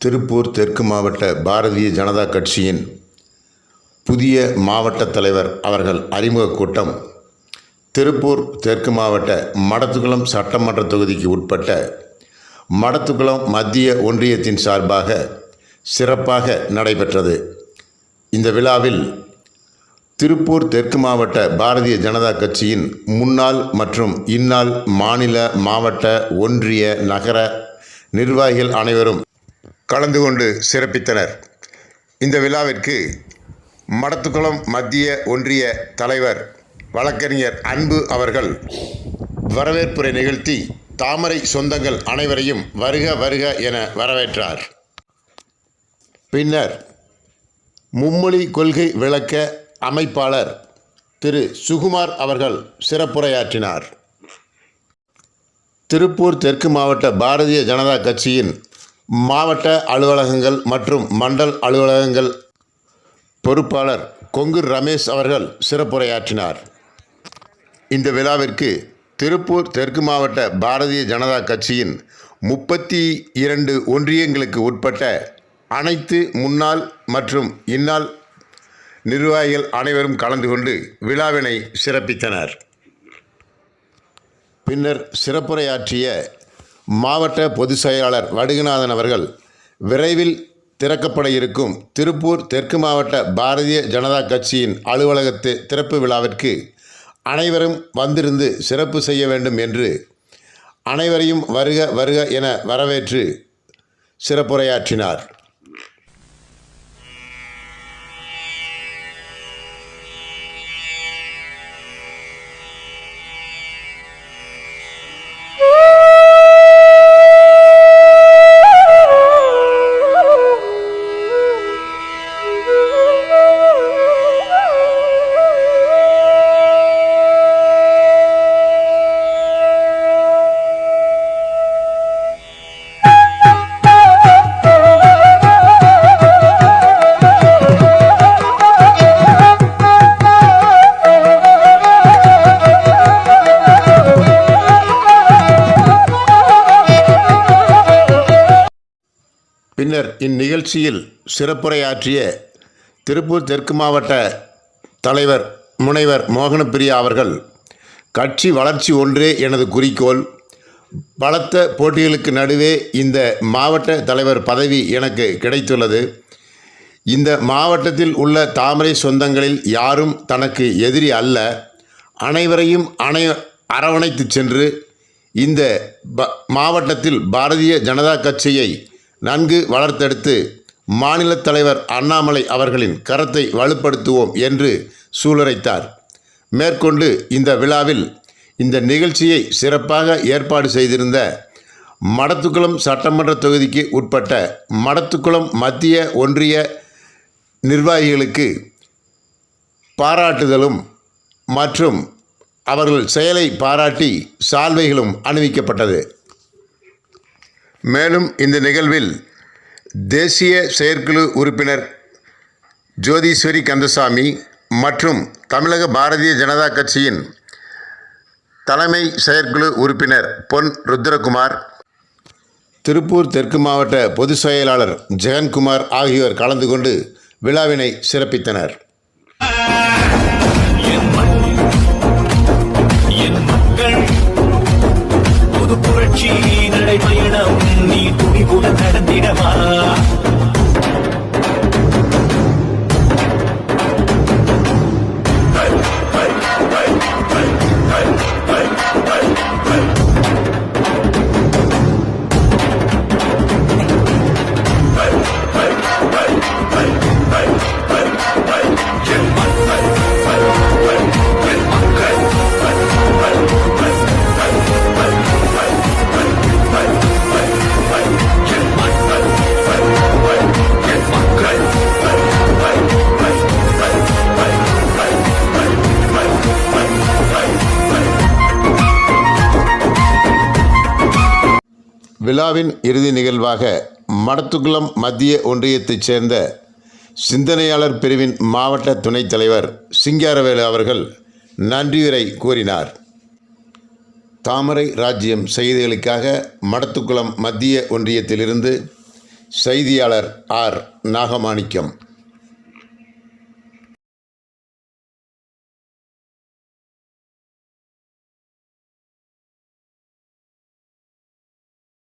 திருப்பூர் தெற்கு மாவட்ட பாரதிய ஜனதா கட்சியின் புதிய மாவட்ட தலைவர் அவர்கள் அறிமுக கூட்டம். திருப்பூர் தெற்கு மாவட்ட மடத்துக்குளம் சட்டமன்ற தொகுதிக்கு உட்பட்ட மடத்துக்குளம் மத்திய ஒன்றியத்தின் சார்பாக சிறப்பாக நடைபெற்றது. இந்த விழாவில் திருப்பூர் தெற்கு மாவட்ட பாரதிய ஜனதா கட்சியின் முன்னாள் மற்றும் இந்நாள் மாநில மாவட்ட ஒன்றிய நகர நிர்வாகிகள் அனைவரும் கலந்து கொண்டு சிறப்பித்தனர். இந்த விழாவிற்கு மடத்துக்குளம் மத்திய ஒன்றிய தலைவர் வழக்கறிஞர் அன்பு அவர்கள் வரவேற்புரை நிகழ்த்தி தாமரை சொந்தங்கள் அனைவரையும் வருக வருக என வரவேற்றார். பின்னர் மும்மொழி கொள்கை விளக்க அமைப்பாளர் திரு சுகுமார் அவர்கள் சிறப்புரையாற்றினார். திருப்பூர் தெற்கு மாவட்ட பாரதிய ஜனதா கட்சியின் மாவட்ட அலுவலகங்கள் மற்றும் மண்டல் அலுவலகங்கள் பொறுப்பாளர் கொங்கு ரமேஷ் அவர்கள் சிறப்புரையாற்றினார். இந்த விழாவிற்கு திருப்பூர் தெற்கு மாவட்ட பாரதிய ஜனதா கட்சியின் முப்பத்தி இரண்டு ஒன்றியங்களுக்கு உட்பட்ட அனைத்து முன்னாள் மற்றும் இந்நாள் நிர்வாகிகள் அனைவரும் கலந்து கொண்டு விழாவினை சிறப்பித்தனர். பின்னர் சிறப்புரையாற்றிய மாவட்ட பொதுச் செயலாளர் வடுகநாதன் அவர்கள் விரைவில் திறக்கப்பட இருக்கும் திருப்பூர் தெற்கு மாவட்ட பாரதிய ஜனதா கட்சியின் அலுவலகத்து திறப்பு விழாவிற்கு அனைவரும் வந்திருந்து சிறப்பு செய்ய வேண்டும் என்று அனைவரையும் வருக வருக என வரவேற்று சிறப்புரையாற்றினார். பின்னர் இந்நிகழ்ச்சியில் சிறப்புரையாற்றிய திருப்பூர் தெற்கு மாவட்ட தலைவர் முனைவர் மோகனப்பிரியா அவர்கள் கட்சி வளர்ச்சி ஒன்றே எனது குறிக்கோள் பலத்த போட்டிகளுக்கு நடுவே இந்த மாவட்ட தலைவர் பதவி எனக்கு கிடைத்துள்ளது. இந்த மாவட்டத்தில் உள்ள தாமரை சொந்தங்களில் யாரும் தனக்கு எதிரி அல்ல. அனைவரையும் அணை அரவணைத்து சென்று இந்த ப மாவட்டத்தில் பாரதிய ஜனதா கட்சியை நன்கு வளர்த்தெடுத்து மாநில தலைவர் அண்ணாமலை அவர்களின் கரத்தை வலுப்படுத்துவோம் என்று சூளுரைத்தார். மேற்கொண்டு இந்த விழாவில் இந்த நிகழ்ச்சியை சிறப்பாக ஏற்பாடு செய்திருந்த மடத்துக்குளம் சட்டமன்ற தொகுதிக்கு உட்பட்ட மடத்துக்குளம் மத்திய ஒன்றிய நிர்வாகிகளுக்கு பாராட்டுதலும் மற்றும் அவர்கள் செயலை பாராட்டி சால்வைகளும் அணிவிக்கப்பட்டது. மேலும் இந்த நிகழ்வில் தேசிய செயற்குழு உறுப்பினர் ஜோதீஸ்வரி கந்தசாமி மற்றும் தமிழக பாரதிய ஜனதா கட்சியின் தலைமை செயற்குழு உறுப்பினர் பொன் ருத்ரகுமார் திருப்பூர் தெற்கு மாவட்ட பொதுச் செயலாளர் ஜெகன்குமார் ஆகியோர் கலந்து கொண்டு விழாவினை சிறப்பித்தனர். விழாவின் இறுதி நிகழ்வாக மடத்துக்குளம் மத்திய ஒன்றியத்தைச் சேர்ந்த சிந்தனையாளர் பிரிவின் மாவட்ட துணைத் தலைவர் சிங்காரவேலு அவர்கள் நன்றியுரை கூறினார். தாமரை ராஜ்யம் செய்திகளுக்காக மடத்துக்குளம் மத்திய ஒன்றியத்திலிருந்து செய்தியாளர் ஆர் நாகமாணிக்கம்.